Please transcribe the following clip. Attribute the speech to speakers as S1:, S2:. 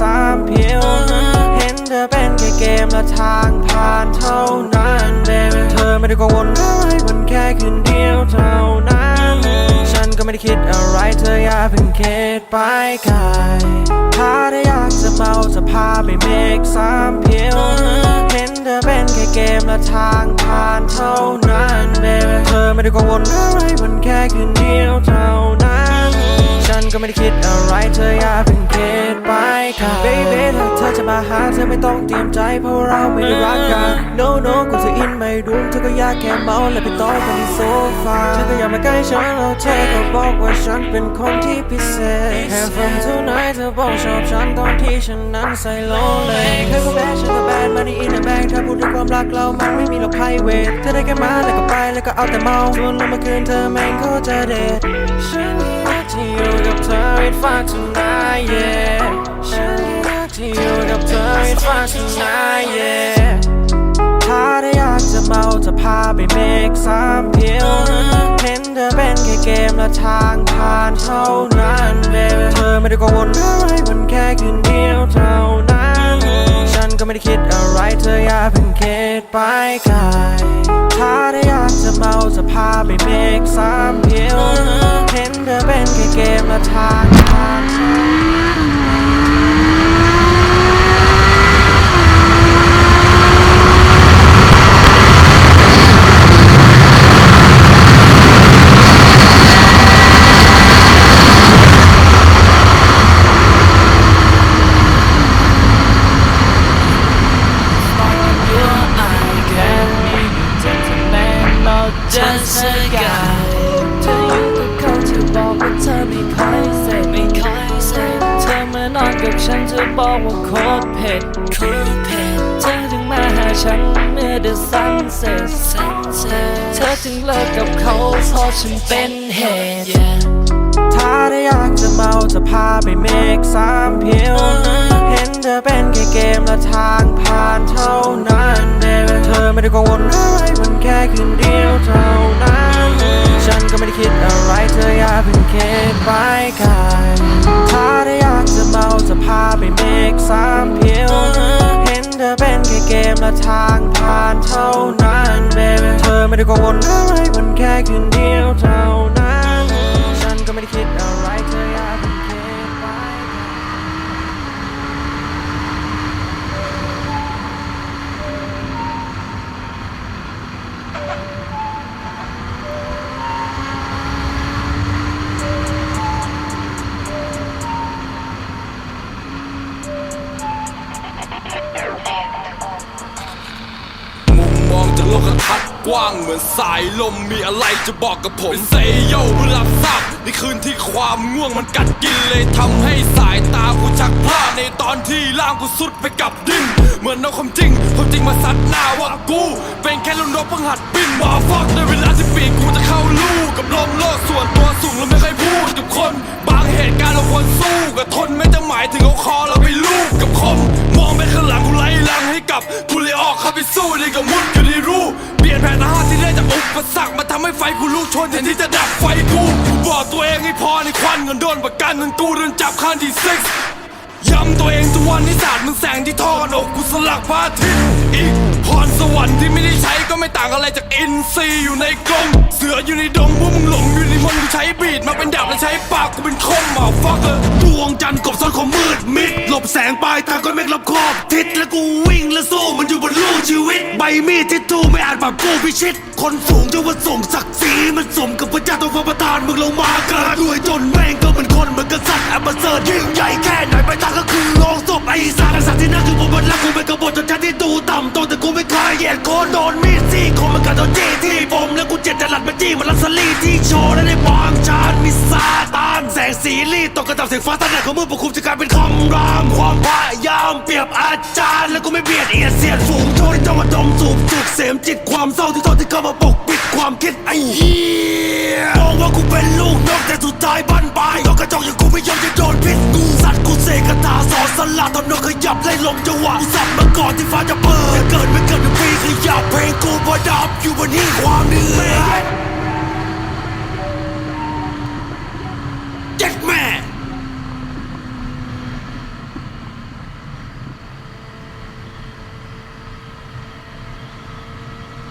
S1: สามผิว เห็นเธอเป็นแค่เกมและทางผ่านเท่านั้นเบเธอไม่ได้กังวลอะไรมันแค่คืนเดียวเท่านั้น ฉันก็ไม่ได้คิดอะไรเธออย่าเพิ่งคิดไปไกลถ้าเธออยากจะเมาจะพาไปเมกสามผิว เห็นเธอเป็นแค่เกมและทางผ่านเท่านั้นเบเธอไม่ได้กังวลอะไรมันแค่คืนเดียวเท่านั้น ฉันก็ไม่ได้คิดอะไรเธออย่าเพิ่งคิดไปค่ะ baby ถ้าเธอจะมาหาเธอไม่ต้องเตรียมใจเพราะเราไม่ได้รักกัน no no กูจะอินไม่รู้เธอก็อยากแค่เมาและไปต่อกันที่โซฟาเธอก็อยากมาใกล้ฉันแล้วเธอก็บอกว่าฉันเป็นคนที่พิเศษ Have fun tonight เธอบอกชอบฉันตอนที่ฉันนั้นใส่โลเลยเคยก็แบดฉันก็แบดมาในอินเดอะแบงถ้าพูดถึงความรักเรามันไม่มีหรอกไพรเวทเธอได้แค่มาแล้วก็ไปแล้วก็เอาแต่เมาส่วนเมื่อคืนเธอแม่งโคตรจะเด็ดฉันอยากที่อยู่กับเธอ it's fun tonight yeah ฉันอยากที่อยู่กับเธอ it's fun tonight yeah ถ้าได้อยากจะเมาจะพาไปเมกสามเพียวเห็นเธอเป็นแค่เกมและทางผ่านเท่านั้นเธอไม่ได้กังวลอะไรมันแค่คืนเดียวเท่านั้น ฉันก็ไม่ได้คิดอะไรเธออย่าเพิ่งคิดไปไกลถ้าได้ the time.
S2: Just a guy to the culture. เธอบอกว่เคยเสร็จไม่เคยเสร็จเธอมานอนกับฉันเธอบอกว่าโคตรเผ็ดโคตรเผ็ดเธอถึงมาหาฉันเมื่อ the sunset sunset เธอถึงเลิกกับเขาเพราะฉันเป็นเหตุ
S1: ถ้าได้อยากจะเมาจะพาไปเมกสามเพียวเห็นเธอเป็นแค่เกมและทางผ่านเท่านั้น baby เธอไม่ได้กังวลอะไรมันแค่คืนเดียว เกมและทางผ่านเท่านั้น baby เธอไม่ได้กังวลอะไรมันแค่คืนเดียวเท่านั้น ฉันก็ไม่ได้คิด
S3: โลกทัศน์กว้างเหมือนสายลมมีอะไรจะบอกกับผมเซโยเมื่อรับทราบในคืนที่ความง่วงมันกัดกินเลยทำให้สายตากูชักพลาดในตอนที่ร่างกูสุดไปกับดินเหมือนเอาความจริงความจริงมาซัดหน้าว่ากู เป็นแค่ลุนรบเพิ่งหัดบินว่าฟอกในเวลาที่ปีกกูจะเข้าลู่กับลม สู้ในกับมุดอยู่ในรูเปลี่ยนแผนทหารที่ได้จากอุปสรรคมาทำให้ไฟกูลุกชนแทนที่จะดับไฟกูบอกตัวเองให้พอในควันเงินโดนประกันเงินกูเดินจับคันที่ซิกย้ำตัวเองทุกวันที่สาดมึงแสงที่ทอดอกกูสลักพระอาทิตย์อีกพรสวรรค์ที่ไม่ได้ใช้ก็ไม่ต่างอะไรจากอินซีอยู่ในกรงเสืออยู่ในดงพวกมึงหลงอยู่ในมนกูใช้บีดมาเป็นดาบและใช้ปากกูเป็นคมมาฟักเออ
S4: ดวงจันทร์กบซ้อนของมืดมิดหลบแสงปลายทางก็เมฆรอบขอบทิศและกูวิ มีดที่ทูไม่อาจปรับกู้พิชิต คนสูงจะว่าส่งศักดิ์ศรีมันสมกับพระเจ้าตัวพระประทานมึงลงมาเกิดด้วยจนแม่งก็เหมือนคนเหมือนกษัตริย์อัปเสริฐยิ่งใหญ่แค่ไหนไปทางก็คือโลงศพไอ้สารสัตว์ที่นั่งอยู่บนบนแล้วกูเป็นกบฏจนชั้นที่ดูต่ำตรงแต่กูไม่เคยเหยียดโคนโดนมีดซี่คมมันกัดโดนจี้ที่ผมแล้วกูเจ็ดจะหลัดมาจี้มันลัสลีที่โชว์และในบางชานมี งสีรีดตกกระจับเสียงฟ้าตั้งแต่ของมือปกคุมจะกลายเป็นคำราม ความพยายามเปรียบอาจารย์ แล้วกูไม่เบียดเอียดเสียดฝูงโจรที่ต้องมาดมสูบจุดเสมจิตความเศร้าที่ทนที่เข้ามาปกปิดความคิดไอ้เหี้ยมองว่ากูเป็นลูกนกแต่สุดท้ายบั้นปลายนกกระจอกอย่างกูไม่ยอมจะโดนพิษกูสัตว์กูเสกคาถาสอนสลัดตอนนกขยับไล่ลมจังหวะกูสัตว์มาก่อนที่ฟ้าจะเปิดเกิดไม่เกิดในปีขยับเพลงกูประดับอยู่บนหิ้งความเหนื่อย